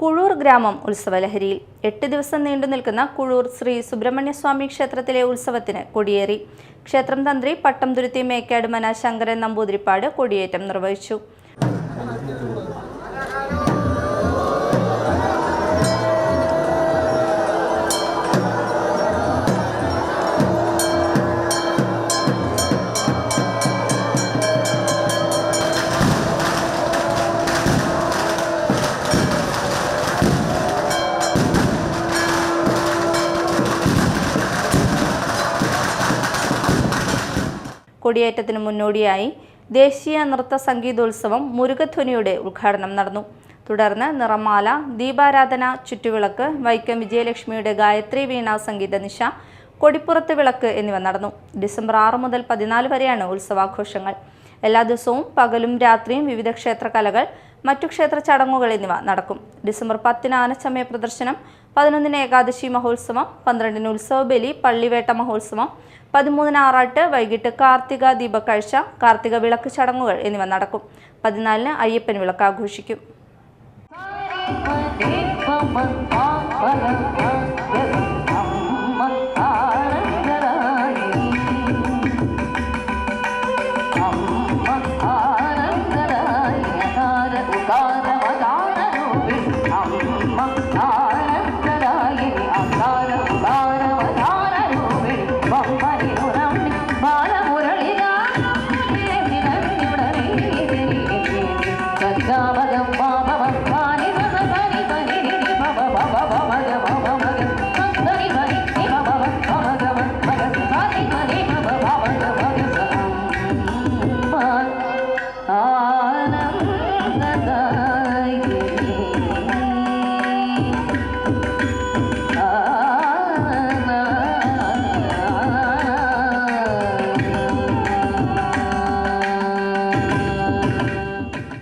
കുഴൂർ ഗ്രാമം ഉത്സവലഹരിയിൽ എട്ട് ദിവസം നീണ്ടു നിൽക്കുന്ന കുഴൂർ ശ്രീ സുബ്രഹ്മണ്യസ്വാമി ക്ഷേത്രത്തിലെ ഉത്സവത്തിന് കൊടിയേറി. ക്ഷേത്രം തന്ത്രി പട്ടം തുരുത്തി മേക്കാട് മന ശങ്കരൻ നമ്പൂതിരിപ്പാട് കൊടിയേറ്റം നിർവഹിച്ചു. കൊടിയേറ്റത്തിന് മുന്നോടിയായി ദേശീയ നൃത്ത സംഗീതോത്സവം മുരുകധ്വനിയുടെ ഉദ്ഘാടനം നടന്നു. തുടർന്ന് നിറമാല ദീപാരാധന ചുറ്റുവിളക്ക് വൈക്കം വിജയലക്ഷ്മിയുടെ ഗായത്രി വീണ സംഗീത നിശ കൊടിപ്പുറത്ത് വിളക്ക് എന്നിവ നടന്നു. ഡിസംബർ ആറ് മുതൽ പതിനാല് വരെയാണ് ഉത്സവാഘോഷങ്ങൾ. എല്ലാ ദിവസവും പകലും രാത്രിയും വിവിധ ക്ഷേത്ര കലകൾ മറ്റു ക്ഷേത്ര ചടങ്ങുകൾ എന്നിവ നടക്കും. ഡിസംബർ പത്തിന് ആനച്ചമയ പ്രദർശനം പതിനൊന്നിന് ഏകാദശി മഹോത്സവം പന്ത്രണ്ടിന് ഉത്സവബലി പള്ളിവേട്ട മഹോത്സവം പതിമൂന്നിന് ആറാട്ട് വൈകിട്ട് കാർത്തിക ദീപക്കാഴ്ച കാർത്തിക വിളക്ക് ചടങ്ങുകൾ എന്നിവ നടക്കും. പതിനാലിന് അയ്യപ്പൻ വിളക്ക് ആഘോഷിക്കും. Rama